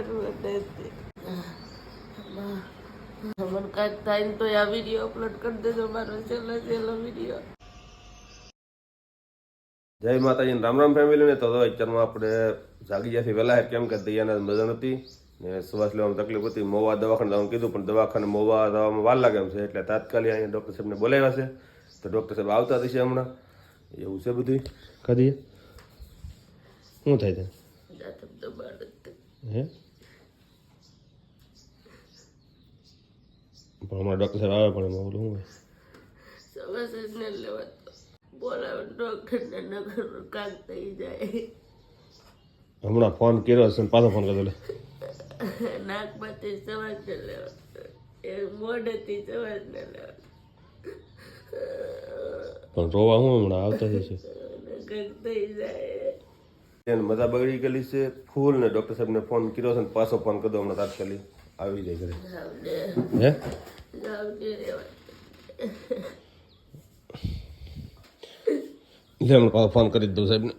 મને કાંઈક થાય ને તો આ વીડિયો અપલોડ કરી દેજો મારો છેલ્લો છેલ્લો વીડિયો જય માતાજી રામ રામ ફેમિલી ને. તો અત્યારમાં આપણે જાગી જ્યાંથી વહેલા કેમ કે દૈયાના મજા નથી ને શ્વાસ લેવામાં તકલીફ હતી મોવા દવાખાને જવાનું કીધું પણ દવાખાને મોવા દવામાં વાર લાગે એમ છે એટલે તાત્કાલિક અહીંયા ડૉક્ટર સાહેબને બોલાવ્યા છે. તો ડૉક્ટર સાહેબ આવતા હશે હમણાં. એવું છે બધું કદી શું થાય હે? પણ હમણાં ડૉક્ટર સાહેબ આવે પણ એમાં ઓલું શું હોય? સવાસ જ લેવા બોલાવે ડોક્ટરને નગર કાંક થઈ જાય. હમણાં ફોન કર્યો હશે ને પાછો ફોન કરતો લે. નાકમાંથી સવાજ ને લેવા એ મોઢેથી સવાજ ને લેવા પણ રોવા હું હમણાં આવતા જશે કાંક થઈ જાય. એને મજા બગડી ગયેલી છે. ફૂલ ને ડૉક્ટર સાહેબને ફોન કર્યો છે ને પાછો ફોન કરી દો હમણાં તાત્કાલિક. આવી જાય ઘરે. હે જાવડે રેવા લે પાછો ફોન કરી દઉં સાહેબને.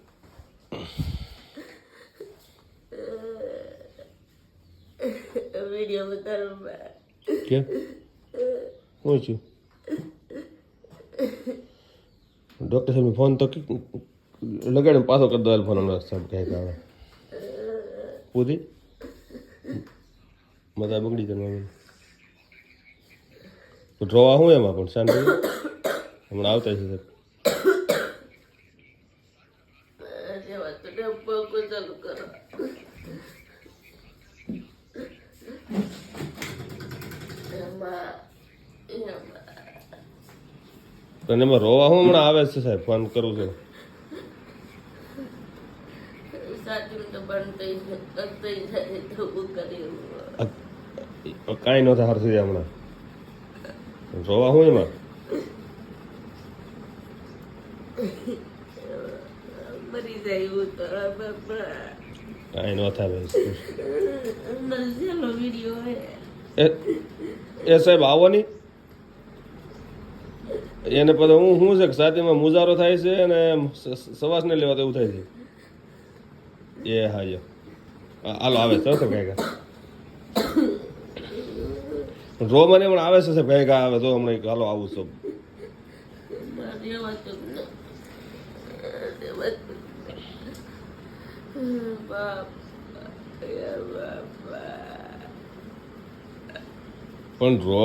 વીડિયો કેમ? શું ડૉક્ટર સાહેબને ફોન તો લગાડીને પાછો કરી દો ફોન હમણાં સાહેબ ક્યાંક આવે પૂરી? મજા બગડી જાય ડ્રોવા રોવા હું એમાં પણ શાંતિ? હમણાં આવતા છે સાહેબ રેવા તો ને પગ ચાલુ કરો એમાં એમાં પણ એમાં રોવા હું હમણાં આવે છે સાહેબ? ફોન કરું છું. કાંઈ નહોતા હાર થઈ હમણાં. રોવા હું એમાં? કાંઈ ન થાય અંદર વીડિયો એ એ સાહેબ આવો નહીં. એને પછી હું શું છે કે સાથેમાં મુજારો થાય છે અને સવાસને લેવા તો એવું થાય છે. એ હા હાલો, આવે તો તો કાંઈ રો મને હમણાં આવે છે કાંઈ આવે તો હમણાં હાલો આવું છું. પણ રો,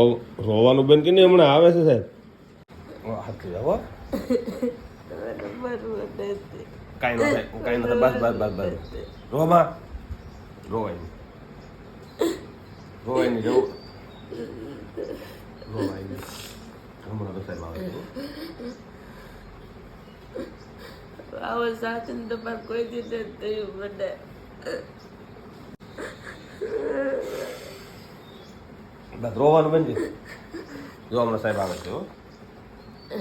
રોવાનું કે નહીં, હમણાં આવે છે સાહેબ? હાથથી જાઓ હો. મરવું કઈ ન થાય કાંઈ ન બસ બસ બસ બસ રોમાં રોવાય રોવાય નહીં જવું રોવાય નહીં હમણાં તો સાહેબ આવે. આવો સાચન તો પણ કોઈ દીધે થયું મને બસ રોવાનું બંધ જો હમણાં સાહેબ આવે છે હો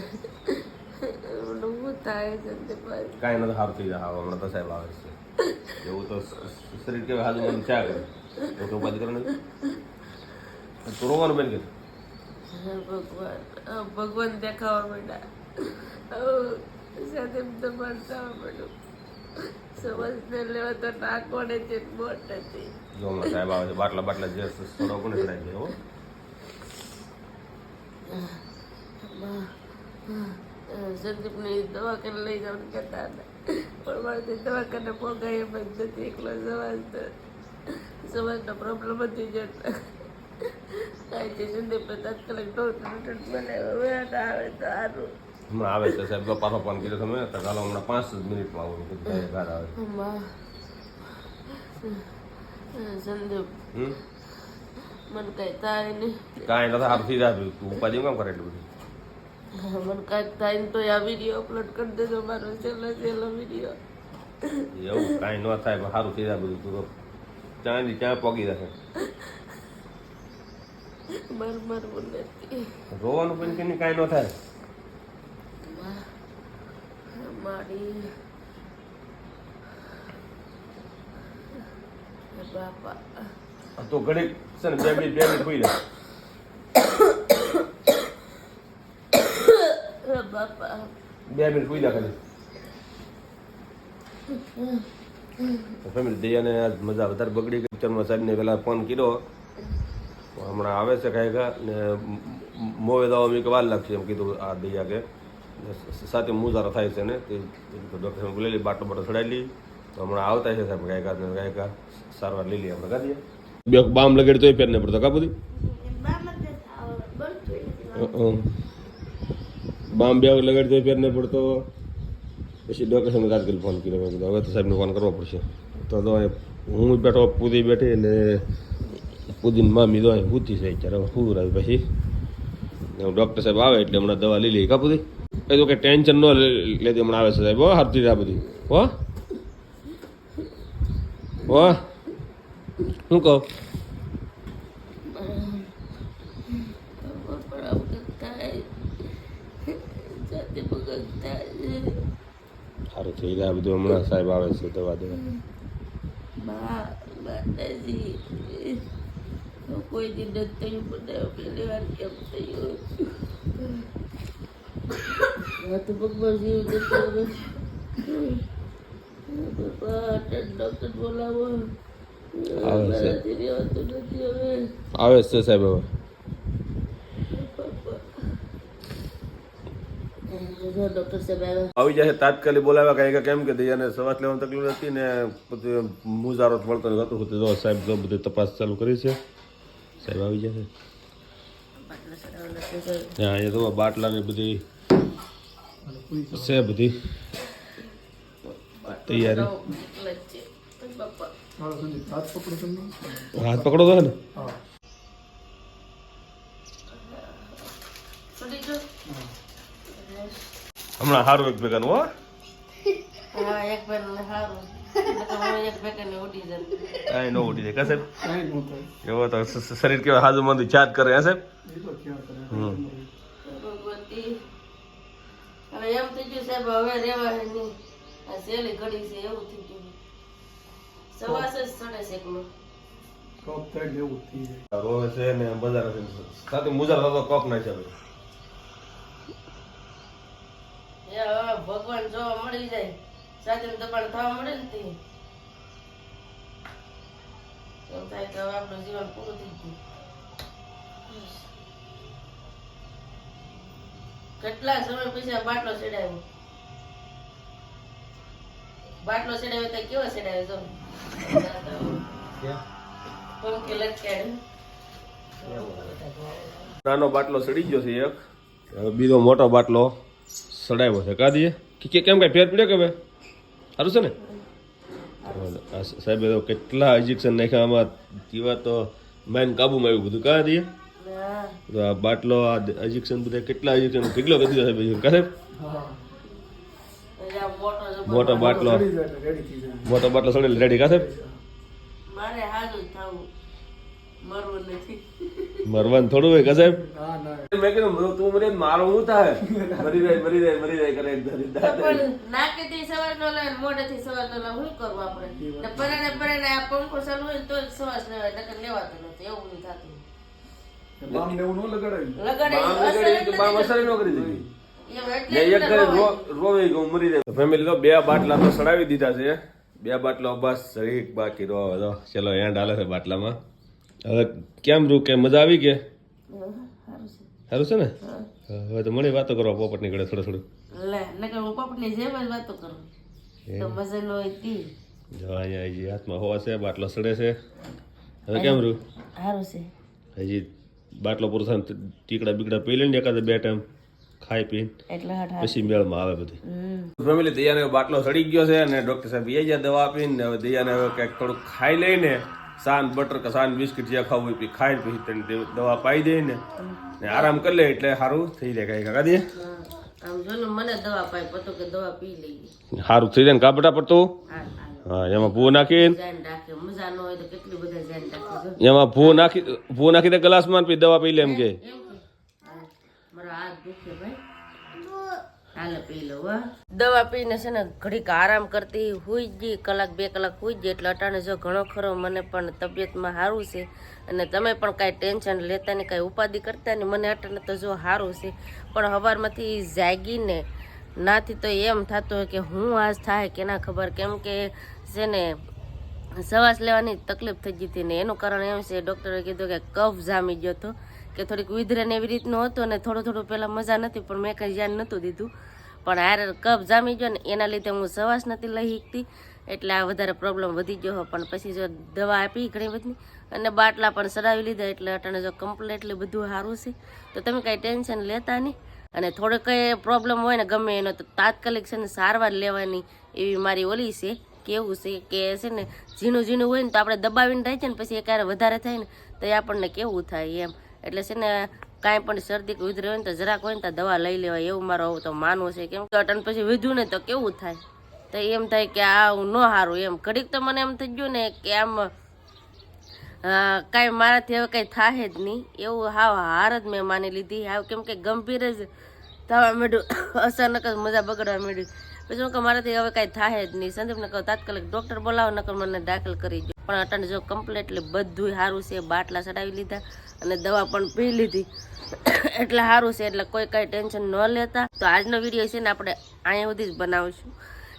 મને શું થાય છે કાંઈ નથી સારું થઈ જાય. હમણાં તો સાહેબ આવે છે. એવું તો શરીર કે હાજુ મને ચા કરે એવું તો ઉપાધિ કરો નહીં. તો રોવાનું બેન કે ભગવાન. ભગવાન દેખાવા માંડ્યા. સાથે તમારે થવા માંડ્યું સમજને લેવા તો મોટ હતી. જો સાહેબ આવે છે બાટલા બાટલા જે થોડો કોને ચડાવી દે હો. સંદીપની દવાખાને લઈ જવાનું કહેતા હતા. પણ મારાથી દવાખાને પોગાય એમ જ નથી. એકલો સમાજ સમાજનો પ્રોબ્લેમ હતી જતો કાંઈ સંદીપને તાત્કાલિક ડોક્ટર બોલાવ્યો હવે આવે તો સારું. હમણાં આવે છે સાહેબ. પાછો ફોન કર્યો તમે તો ચાલો હમણાં પાંચ જ મિનિટમાં આવું ઘર આવે. સંદીપ મને કઈ થાય નહીં. કાંઈ નથી થઈ જાય તું ઉપાધિ કેમ કરે એટલું બધું? મને કાંઈક થાય ને તો આ વીડિયો અપલોડ કરી દેજો મારો છેલ્લો છેલ્લો વીડિયો એવું કાંઈ ન થાય સારું થઈ જાય બધું. તું તો ચાંદી ત્યાં પોગી મરવું રોવાનું પણ કે કાંઈ ન થાય? મારી. બાપા. તો ઘડીક છે ને બે મિનિટ બે મિનિટ હોઈ જાય બાપા. બે મિનિટ જાય ખાલી. ફેમિલી દયાને આજ મજા વધારે બગડી ગઈ. અત્યારમાં સાહેબને પહેલાં ફોન કર્યો. હમણાં આવે છે કાંઈ ને મોવે દવા મેં વાર લાગશે. એમ કીધું આ દૈયા કે. સાથે મુજારો થાય છે ને. તે ડૉક્ટર બોલેલી બાટો બાટો ચડાવી તો હમણાં આવતા છે સાહેબ ગાયકા ને કાંઈ સારવાર લઈ લઈએ આપણે કાઢીએ બે બામ લગાડી તો પેર ને પડતો કા બધી? બામ બે લગાડી તોય ફેર નહીં પડતો. પછી ડોક્ટર કરી ફોન કર્યો. કીધું, હવે તો સાહેબને ફોન કરવો પડશે. તો તો હું બેઠો, પૂદી બેઠી ને પૂદીને મામી તો અહીં પૂછી છે અત્યારે. શું રાખ્યું પછી. ડૉક્ટર સાહેબ આવે એટલે હમણાં દવા લઈ લઈ કા પૂદી? એ તો કે ટેન્શન ન લેતી હમણાં આવે છે સાહેબ. હો હરતી આ બધી. હો? હો? શું કહું? સારું થઈ આ બધું હમણાં સાહેબ આવે છે દવા દેવા કોઈ દી થયું બધા પહેલી વાર કેમ થયું હાથ પગમાં જીવ બાપા ડૉક્ટર બોલાવો આવે છે સાહેબ હવે ડૉક્ટર સાહેબ આવ્યા આવી જશે તાત્કાલિક બોલાવ્યા, કાંઈ કેમ કે અને શ્વાસ લેવાની તકલીફ હતી ને બધું મુજારો મળતો ને હતું. જો સાહેબ, જો બધી તપાસ ચાલુ કરી છે. સાહેબ, આવી જશે. હા અહીંયા તો બાટલા ને બધી છે બધી. તૈયારી. હાથ પકડો તો ને છૂટી ગયો હમણાં સારું એક ભેગાનું હો હા એક બેન સારું નકર હું એક બેન ઉડી જાય કાંઈ ન ઉડી જાય. કા સાહેબ? એવો તો સ- સ- શરીર કેવા હાજુ મંદી ચાત કરે હે સાહેબ? હમ. ભગવતી. હવે એમ થઈ ગયું સાહેબ હવે રેવાય નહીં ઘડી છે એવું થઈ ગયું. સવાસ જ સડે છે એકમાં રોવે છે ને બજાર સાથે મુજાર થતો કોપ નાખે હવે એ હવે ભગવાન જોવા મળી જાય. સાથે દબાણ થવા મળે ને તે. થાય કે આપણું જીવન પૂરું થઈ ગયું. કેટલા સમય પછી બાટલો ચડાવ્યો? બાટલો ચડાવ્યો તો કેવો ચડાવ્યો જો? પંખે લટકાડ્યો નાનો બાટલો સડી ગયો છે એક. બીજો મોટો બાટલો. સડાવ્યો છે. કા દઈએ કે કે- કેમ કઈ ફેર પડ્યો કે હવે? સારું છે ને? સાહેબ તો કેટલા ઇન્જેક્શન નાખ્યા આમાં. જીવા તો માઇન કાબુમાં આવ્યું બધું. કા દઈએ તો આ બાટલો આ ઇન્જેક્શન બધા કેટલા ઇન્જેક્શન કેટલો કરી દીધો સાહેબ કરે સાહેબ? આ મોટો બાટલો. મોટો બાટલો સડેલ રેડી કા સાહેબ? મારે હાજુ જ થવું. મરવું નથી. મરવાનું થોડું હોય કા સાહેબ? મેં કીધું તું મરી મારો હું થાય? મરી જાય મરી જાય મરી જાય કરે નાકેથી સવાર નો લે મોઢેથી સવાર નો લે શું કરવું આપણે? ને પરાણે પરાણે આ પંખો ચાલુ હોય તો જ ન હોય નકર લેવાતું નથી એવું નહીં થતું. બામ અસર ન કરી દીધી. ફેમિલી તો બે બાટલા તો સડાવી દીધા છે. બે બાટલા બસ એક બાકી રો ચલો એન્ડ હાલે છે બાટલામાં. હવે કેમ રૂ કે મજા આવી કે? સારું છે ને? હવે તો મને વાતો કરવા પોપટ નીકળે થોડું થોડું. લે નકર હું પોપટની જેમ જ વાતો કરું. તો મજા ન હોય તી. જો અહીંયા હજી હાથમાં હોવા છે બાટલો સડે છે. હવે કેમ રૂ? સારું છે. હજી બાટલો પૂરો થાય ટીકડા બીકડા પી લઈને એકાદ બે ટાઈમ ખાઈ પીને પછી મેળમાં આવે બધી. ફેમિલી દૈયાને બાટલો સડી ગયો છે અને ડોક્ટર સાહેબ એ જ્યાં દવા આપીને હવે દૈયાને હવે કંઈક થોડુંક ખાઈ લઈને સાન બટર કે સાન બિસ્કિટ જે ખાવું હોય ખાઈ પછી તને દવા પાઈ દે ને. ને આરામ કરી લે એટલે સારું થઈ જાય કાંઈ કાકા દે સારું થઈ જાય ને કાબટા પડતું હા એમાં ભૂ નાખીને એમાં ભૂ નાખી ભૂ નાખી દે ગ્લાસમાં પછી દવા પી લે એમ કે. મારો હાથ દુખે ભાઈ. હાલે પી દવા પીને છે ને ઘડીક આરામ કરતી હુઈ ગઈ, કલાક બે કલાક હુઈ ગઈ, એટલે અટાણે જો ઘણો ખરો મને પણ તબિયતમાં સારું છે અને તમે પણ કાંઈ ટેન્શન લેતા ને કાંઈ ઉપાધિ કરતા ને મને અટાણે તો જો સારું છે. પણ હવારમાંથી જાગીને નાથી તો એમ થતું હોય કે હું આજ થાય કે ના ખબર, કેમ કે છે ને સવાસ લેવાની તકલીફ થઈ ગઈ હતી ને એનું કારણ એમ છે, ડૉક્ટરે કીધું કે કફ જામી ગયો હતો. કે થોડીક વિધરે એવી રીતનું હતું ને થોડું થોડું પહેલાં મજા નથી પણ મેં કંઈ ધ્યાન નહોતું દીધું. પણ હારે કપ જામી ગયો ને એના લીધે હું સવાસ નથી લઈ શકતી એટલે આ વધારે પ્રોબ્લેમ વધી ગયો. પણ પછી જો દવા આપી ઘણી બધી, અને બાટલા પણ સરાવી લીધા, એટલે અટાણે જો કમ્પ્લેટલી બધું સારું છે. તો તમે કાંઈ ટેન્શન લેતા નહીં. અને થોડો કંઈ પ્રોબ્લેમ હોય ને ગમે એનો, તો તાત્કાલિક છે ને સારવાર લેવાની એવી મારી ઓલી છે, કેવું છે કે છે ને, ઝીણું ઝીણું હોય ને તો આપણે દબાવીને છે ને પછી એ ક્યારે વધારે થાય ને, તો એ આપણને કેવું થાય એમ. એટલે છે ને કાંઈ પણ શરદી ઉધરે હોય ને તો જરાક હોય ને તો દવા લઈ લેવાય, એવું મારો તો માનવું છે. કેમ કે અટન પછી વીધું ને તો કેવું થાય? તો એમ થાય કે આ ન સારું એમ. ઘડીક તો મને એમ થઈ ગયું ને કે આમ કાંઈ મારાથી હવે કંઈ થાય જ નહીં. એવું હાવ હાર જ મેં માની લીધી. હાવ કેમ કે ગંભીર જ થવા માંડ્યું. અચાનક જ મજા બગડવા માંડ્યું. પછી હું કે મારાથી હવે કાંઈ થાય જ નહીં. સંદીપને કહું, તાત્કાલિક ડૉક્ટર બોલાવો, નકર મને દાખલ કરી દો. પણ અટાણે જો કમ્પ્લીટલી બધું સારું છે. બાટલા ચડાવી લીધા અને દવા પણ પી લીધી. એટલે સારું છે, એટલે કોઈ કાંઈ ટેન્શન ન લેતા. તો આજનો વીડિયો છે ને આપણે અહીંયા સુધી જ બનાવીશું.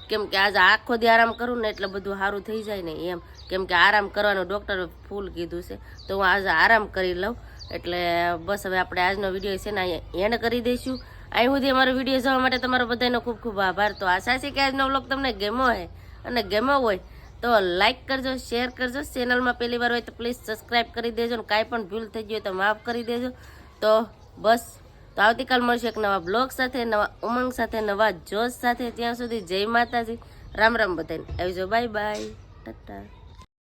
કેમ કે આજે આખો દી આરામ કરું ને એટલે બધું સારું થઈ જાય ને એમ. કેમ કે આરામ કરવાનું ડૉક્ટરે ફૂલ કીધું છે. તો હું આજે આરામ કરી લઉં. એટલે બસ હવે આપણે આજનો વીડિયો છે ને અહીંયા એન્ડ કરી દઈશું. અહીં સુધી અમારો વીડિયો જોવા માટે તમારો બધાનો ખૂબ ખૂબ આભાર. તો આશા છે કે આજનો બ્લોગ તમને ગમ્યો હોય અને ગમ્યો હોય તો લાઈક કરજો શેર કરજો. ચેનલમાં પહેલી વાર હોય તો પ્લીઝ સબસ્ક્રાઈબ કરી દેજો ને કાંઈ પણ ભૂલ થઈ ગઈ તો માફ કરી દેજો. તો બસ, તો આવતીકાલ મળશે એક નવા બ્લોગ સાથે, નવા ઉમંગ સાથે, નવા જોશ સાથે. ત્યાં સુધી જય માતાજી. રામ રામ બધાને. આવજો બાય બાય ટાટા.